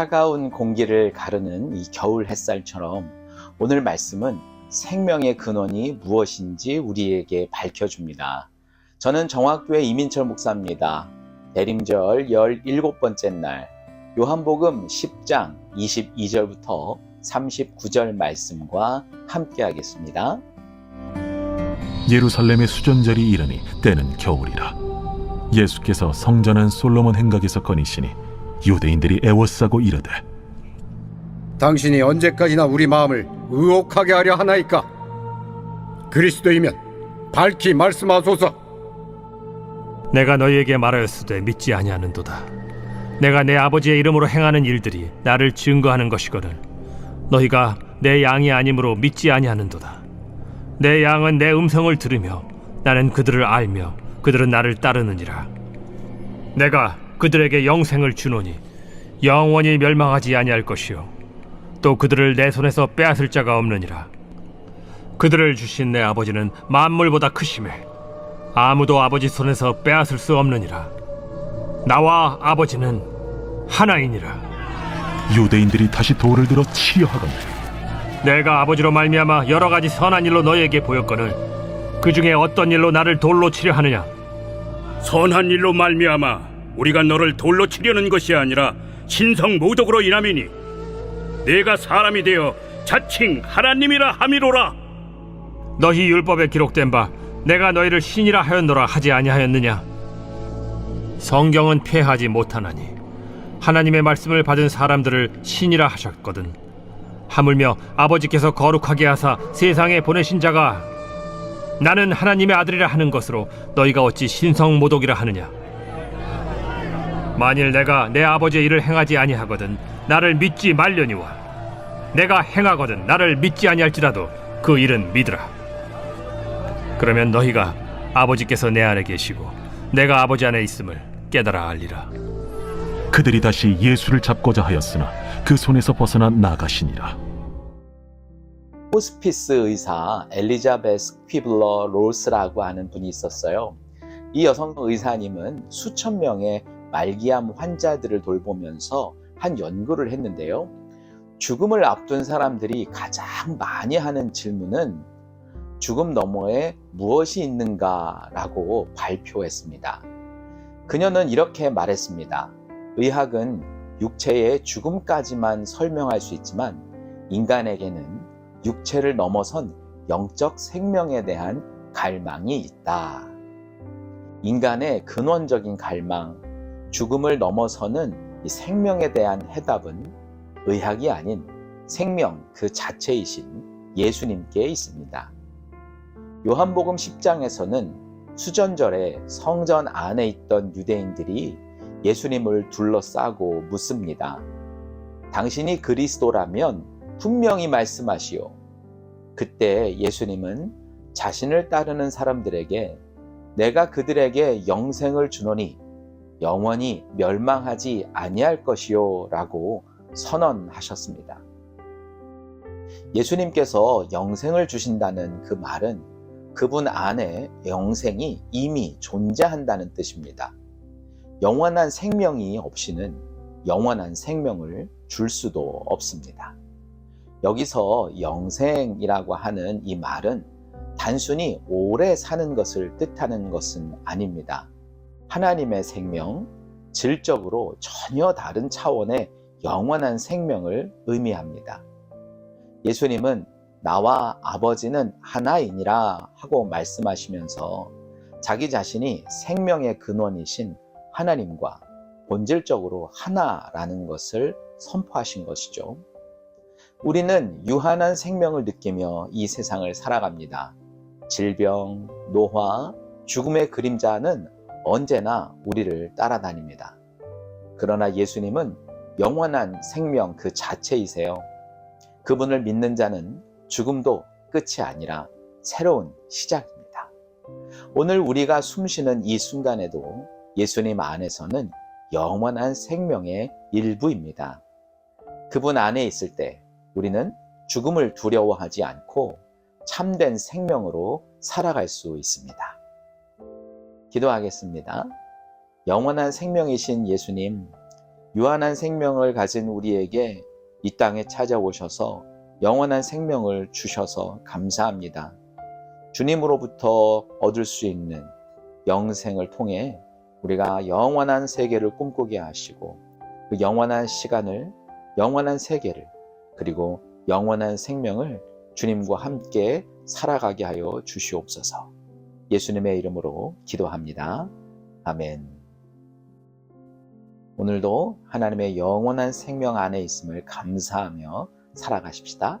차가운 공기를 가르는 이 겨울 햇살처럼 오늘 말씀은 생명의 근원이 무엇인지 우리에게 밝혀줍니다. 저는 정학교의 이민철 목사입니다. 대림절 17번째 날 요한복음 10장 22절부터 39절 말씀과 함께 하겠습니다. 예루살렘의 수전절이 이르니 때는 겨울이라 예수께서 성전한 솔로몬 행각에서 거니시니 유대인들이 애워싸고 이르되 당신이 언제까지나 우리 마음을 의혹하게 하려 하나이까? 그리스도이면 밝히 말씀하소서. 내가 너희에게 말하였으되 믿지 아니하는도다. 내가 내 아버지의 이름으로 행하는 일들이 나를 증거하는 것이거든. 너희가 내 양이 아니므로 믿지 아니하는도다. 내 양은 내 음성을 들으며 나는 그들을 알며 그들은 나를 따르느니라. 내가 그들에게 영생을 주노니 영원히 멸망하지 아니할 것이요 또 그들을 내 손에서 빼앗을 자가 없느니라. 그들을 주신 내 아버지는 만물보다 크심에 아무도 아버지 손에서 빼앗을 수 없느니라. 나와 아버지는 하나이니라. 유대인들이 다시 돌을 들어 치려 하거늘 내가 아버지로 말미암아 여러 가지 선한 일로 너희에게 보였거늘 그 중에 어떤 일로 나를 돌로 치려 하느냐? 선한 일로 말미암아 우리가 너를 돌로 치려는 것이 아니라 신성 모독으로 인함이니 내가 사람이 되어 자칭 하나님이라 함이로라 너희 율법에 기록된 바 내가 너희를 신이라 하였노라 하지 아니하였느냐? 성경은 폐하지 못하나니 하나님의 말씀을 받은 사람들을 신이라 하셨거든. 하물며 아버지께서 거룩하게 하사 세상에 보내신 자가 나는 하나님의 아들이라 하는 것으로 너희가 어찌 신성 모독이라 하느냐? 만일 내가 내 아버지의 일을 행하지 아니하거든 나를 믿지 말려니와 내가 행하거든 나를 믿지 아니할지라도 그 일은 믿으라. 그러면 너희가 아버지께서 내 안에 계시고 내가 아버지 안에 있음을 깨달아 알리라. 그들이 다시 예수를 잡고자 하였으나 그 손에서 벗어나 나가시니라 호스피스 의사 엘리자베스 퀴블러 롤스라고 하는 분이 있었어요. 이 여성 의사님은 수천 명의 말기암 환자들을 돌보면서 한 연구를 했는데요. 죽음을 앞둔 사람들이 가장 많이 하는 질문은 죽음 너머에 무엇이 있는가라고 발표했습니다. 그녀는 이렇게 말했습니다. 의학은 육체의 죽음까지만 설명할 수 있지만 인간에게는 육체를 넘어선 영적 생명에 대한 갈망이 있다. 인간의 근원적인 갈망, 죽음을 넘어서는 이 생명에 대한 해답은 의학이 아닌 생명 그 자체이신 예수님께 있습니다. 요한복음 10장에서는 수전절에 성전 안에 있던 유대인들이 예수님을 둘러싸고 묻습니다. 당신이 그리스도라면 분명히 말씀하시오. 그때 예수님은 자신을 따르는 사람들에게 내가 그들에게 영생을 주노니 영원히 멸망하지 아니할 것이요 라고 선언하셨습니다. 예수님께서 영생을 주신다는 그 말은 그분 안에 영생이 이미 존재한다는 뜻입니다. 영원한 생명이 없이는 영원한 생명을 줄 수도 없습니다. 여기서 영생이라고 하는 이 말은 단순히 오래 사는 것을 뜻하는 것은 아닙니다. 하나님의 생명, 질적으로 전혀 다른 차원의 영원한 생명을 의미합니다. 예수님은 나와 아버지는 하나이니라 하고 말씀하시면서 자기 자신이 생명의 근원이신 하나님과 본질적으로 하나라는 것을 선포하신 것이죠. 우리는 유한한 생명을 느끼며 이 세상을 살아갑니다. 질병, 노화, 죽음의 그림자는 언제나 우리를 따라다닙니다. 그러나 예수님은 영원한 생명 그 자체이세요. 그분을 믿는 자는 죽음도 끝이 아니라 새로운 시작입니다. 오늘 우리가 숨쉬는 이 순간에도 예수님 안에서는 영원한 생명의 일부입니다. 그분 안에 있을 때 우리는 죽음을 두려워하지 않고 참된 생명으로 살아갈 수 있습니다. 기도하겠습니다. 영원한 생명이신 예수님, 유한한 생명을 가진 우리에게 이 땅에 찾아오셔서 영원한 생명을 주셔서 감사합니다. 주님으로부터 얻을 수 있는 영생을 통해 우리가 영원한 세계를 꿈꾸게 하시고 그 영원한 시간을, 영원한 세계를, 그리고 영원한 생명을 주님과 함께 살아가게 하여 주시옵소서. 예수님의 이름으로 기도합니다. 아멘. 오늘도 하나님의 영원한 생명 안에 있음을 감사하며 살아가십시다.